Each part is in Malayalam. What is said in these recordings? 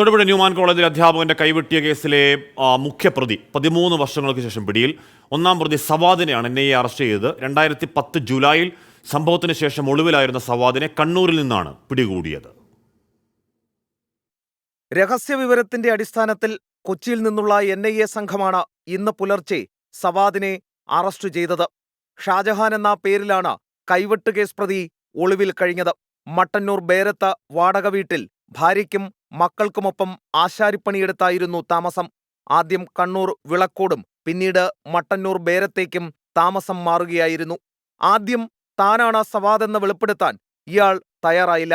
തൊടുപുഴ ന്യൂമാൻ കോളേജിലെ അധ്യാപകന്റെ കൈവെട്ടിയ കേസിലെ മുഖ്യപ്രതി പതിമൂന്ന് വർഷങ്ങൾക്ക് ശേഷം പിടിയിൽ ഒന്നാം പ്രതി സവാദിനെയാണ് എൻ ഐ എ അറസ്റ്റ് ചെയ്തത്. രണ്ടായിരത്തി പത്ത് ജൂലൈയിൽ സംഭവത്തിന് ശേഷം ഒളിവിലായിരുന്ന സവാദിനെ കണ്ണൂരിൽ നിന്നാണ് പിടികൂടിയത്. രഹസ്യവിവരത്തിന്റെ അടിസ്ഥാനത്തിൽ കൊച്ചിയിൽ നിന്നുള്ള എൻ ഐ എ സംഘമാണ് ഇന്ന് പുലർച്ചെ സവാദിനെ അറസ്റ്റ് ചെയ്തത്. ഷാജഹാൻ എന്ന പേരിലാണ് കൈവെട്ട് കേസ് പ്രതി ഒളിവിൽ കഴിഞ്ഞത്. മട്ടന്നൂർ ബേരത്ത് വാടക വീട്ടിൽ ഭാര്യയ്ക്കും മക്കൾക്കുമൊപ്പം ആശാരിപ്പണിയെടുത്തായിരുന്നു താമസം. ആദ്യം കണ്ണൂർ വിളക്കോടും പിന്നീട് മട്ടന്നൂർ ബേരത്തേക്കും താമസം മാറുകയായിരുന്നു. ആദ്യം താനാണ് സവാദെന്ന് വെളിപ്പെടുത്താൻ ഇയാൾ തയ്യാറായില്ല.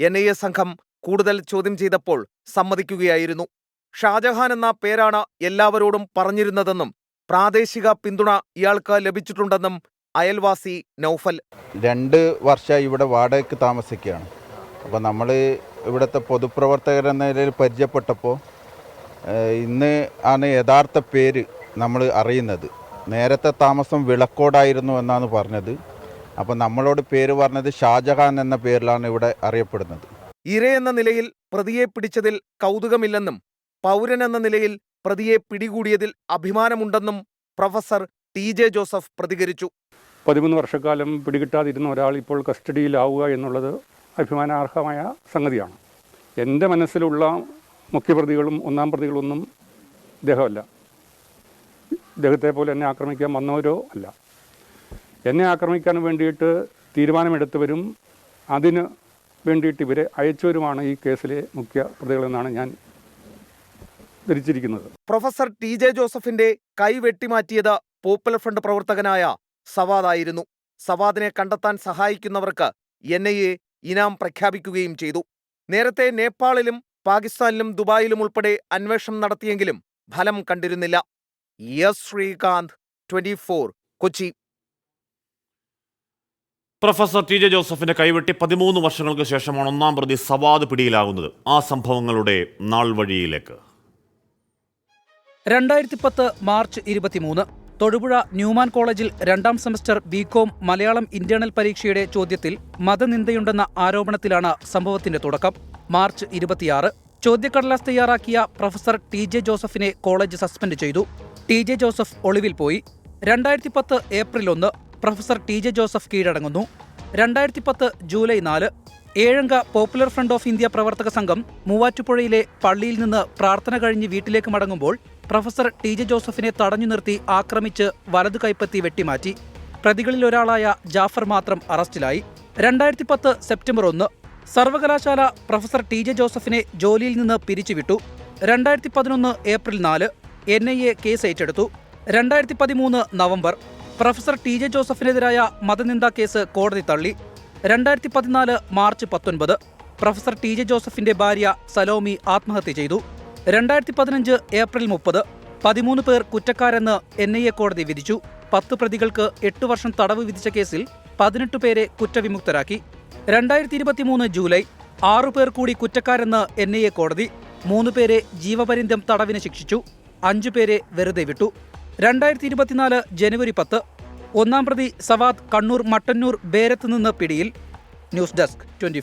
എൻ ഐ എ സംഘം കൂടുതൽ ചോദ്യം ചെയ്തപ്പോൾ സമ്മതിക്കുകയായിരുന്നു. ഷാജഹാൻ എന്ന പേരാണ് എല്ലാവരോടും പറഞ്ഞിരുന്നതെന്നും പ്രാദേശിക പിന്തുണ ഇയാൾക്ക് ലഭിച്ചിട്ടുണ്ടെന്നും അയൽവാസി നൗഫൽ. രണ്ട് വർഷമായി ഇവിടെ വാടകയ്ക്ക് താമസിക്കുകയാണ്. അപ്പോൾ നമ്മൾ ഇവിടുത്തെ പൊതുപ്രവർത്തകർ എന്ന നിലയിൽ പരിചയപ്പെട്ടപ്പോൾ ഇന്ന് ആണ് യഥാർത്ഥ പേര് നമ്മൾ അറിയുന്നത്. നേരത്തെ താമസം വിളക്കോടായിരുന്നു എന്നാണ് പറഞ്ഞത്. അപ്പോൾ നമ്മളോട് പേര് പറഞ്ഞത് ഷാജഹാൻ എന്ന പേരിലാണ് ഇവിടെ അറിയപ്പെടുന്നത്. ഇരയെന്ന നിലയിൽ പ്രതിയെ പിടിച്ചതിൽ കൗതുകമില്ലെന്നും പൗരൻ എന്ന നിലയിൽ പ്രതിയെ പിടികൂടിയതിൽ അഭിമാനമുണ്ടെന്നും പ്രൊഫസർ ടി ജെ ജോസഫ് പ്രതികരിച്ചു. പതിമൂന്ന് വർഷക്കാലം പിടികിട്ടാതിരുന്ന ഒരാൾ ഇപ്പോൾ കസ്റ്റഡിയിലാവുക എന്നുള്ളത് അഭിമാനാർഹമായ സംഗതിയാണ്. എന്റെ മനസ്സിലുള്ള മുഖ്യപ്രതികളും ഒന്നാം പ്രതികളൊന്നും ഇദ്ദേഹമല്ല. ഇദ്ദേഹത്തെ പോലെ എന്നെ ആക്രമിക്കാൻ വന്നവരോ അല്ല. എന്നെ ആക്രമിക്കാൻ വേണ്ടിയിട്ട് തീരുമാനമെടുത്തവരും അതിന് വേണ്ടിയിട്ട് ഇവരെ അയച്ചവരുമാണ് ഈ കേസിലെ മുഖ്യ പ്രതികളെന്നാണ് ഞാൻ ധരിച്ചിരിക്കുന്നത്. പ്രൊഫസർ ടി ജെ ജോസഫിന്റെ കൈ വെട്ടിമാറ്റിയത് പോപ്പുലർ ഫ്രണ്ട് പ്രവർത്തകനായ സവാദായിരുന്നു. സവാദിനെ കണ്ടെത്താൻ സഹായിക്കുന്നവർക്ക് എൻ ഐ എ ഇനാം പ്രഖ്യാപിക്കുകയും ചെയ്തു. നേരത്തെ നേപ്പാളിലും പാകിസ്ഥാനിലും ദുബായിലും ഉൾപ്പെടെ അന്വേഷണം നടത്തിയെങ്കിലും ഫലം കണ്ടിരുന്നില്ല. S Sreekanth. Twenty four Kochi. Professor T J ജോസഫിന്റെ കൈവെട്ടി പതിമൂന്ന് വർഷങ്ങൾക്ക് ശേഷമാണ് ഒന്നാം പ്രതി സവാദ് പിടിയിലാകുന്നത്. ആ സംഭവങ്ങളുടെ നാൾ വഴിയിലേക്ക്. രണ്ടായിരത്തി പത്ത് മാർച്ച് ഇരുപത്തിമൂന്ന്. തൊടുപുഴ ന്യൂമാൻ കോളേജിൽ രണ്ടാം സെമസ്റ്റർ ബികോം മലയാളം ഇന്റേണൽ പരീക്ഷയുടെ ചോദ്യത്തിൽ മതനിന്ദയുണ്ടെന്ന ആരോപണത്തിലാണ് സംഭവത്തിന്റെ തുടക്കം. മാർച്ച് ഇരുപത്തിയാറ് ചോദ്യക്കടലാസ് തയ്യാറാക്കിയ പ്രൊഫസർ ടി ജെ ജോസഫിനെ കോളേജ് സസ്പെൻഡ് ചെയ്തു. ടി ജെ ജോസഫ് ഒളിവിൽ പോയി. രണ്ടായിരത്തി പത്ത് ഏപ്രിൽ ഒന്ന് പ്രൊഫസർ ടി ജെ ജോസഫ് കീഴടങ്ങുന്നു. രണ്ടായിരത്തി പത്ത് ജൂലൈ നാല് ഏഴംഗ പോപ്പുലർ ഫ്രണ്ട് ഓഫ് ഇന്ത്യ പ്രവർത്തക സംഘം മൂവാറ്റുപുഴയിലെ പള്ളിയിൽ നിന്ന് പ്രാർത്ഥന കഴിഞ്ഞ് വീട്ടിലേക്ക് മടങ്ങുമ്പോൾ പ്രൊഫസർ ടി ജെ ജോസഫിനെ തടഞ്ഞു നിർത്തി ആക്രമിച്ച് വലതു കൈപ്പത്തി വെട്ടിമാറ്റി. പ്രതികളിൽ ഒരാളായ ജാഫർ മാത്രം അറസ്റ്റിലായി. രണ്ടായിരത്തി പത്ത് സെപ്റ്റംബർ ഒന്ന് സർവകലാശാല പ്രൊഫസർ ടി ജെ ജോസഫിനെ ജോലിയിൽ നിന്ന് പിരിച്ചുവിട്ടു. രണ്ടായിരത്തി പതിനൊന്ന് ഏപ്രിൽ നാല് എൻ ഐ എ കേസ് ഏറ്റെടുത്തു രണ്ടായിരത്തി പതിമൂന്ന് നവംബർ പ്രൊഫസർ ടി ജെ ജോസഫിനെതിരായ മതനിന്ദാ കേസ് കോടതി തള്ളി. രണ്ടായിരത്തി പതിനാല് മാർച്ച് പത്തൊൻപത് പ്രൊഫസർ ടി ജെ ജോസഫിന്റെ ഭാര്യ സലോമി ആത്മഹത്യ ചെയ്തു. രണ്ടായിരത്തി പതിനഞ്ച് ഏപ്രിൽ മുപ്പത് പതിമൂന്ന് പേർ കുറ്റക്കാരെന്ന് എൻ ഐ എ കോടതി വിധിച്ചു. പത്ത് പ്രതികൾക്ക് എട്ട് വർഷം തടവ് വിധിച്ച കേസിൽ പതിനെട്ട് പേരെ കുറ്റവിമുക്തരാക്കി. രണ്ടായിരത്തി ഇരുപത്തിമൂന്ന് ജൂലൈ ആറു പേർ കൂടി കുറ്റക്കാരെന്ന് എൻ ഐ എ കോടതി മൂന്ന് പേരെ ജീവപര്യന്തം തടവിന് ശിക്ഷിച്ചു. അഞ്ചു പേരെ വെറുതെ വിട്ടു. രണ്ടായിരത്തി ഇരുപത്തിനാല് ജനുവരി പത്ത് ഒന്നാം പ്രതി സവാദ് കണ്ണൂർ മട്ടന്നൂർ ബേരത്ത് നിന്ന് പിടിയിൽ. News desk twenty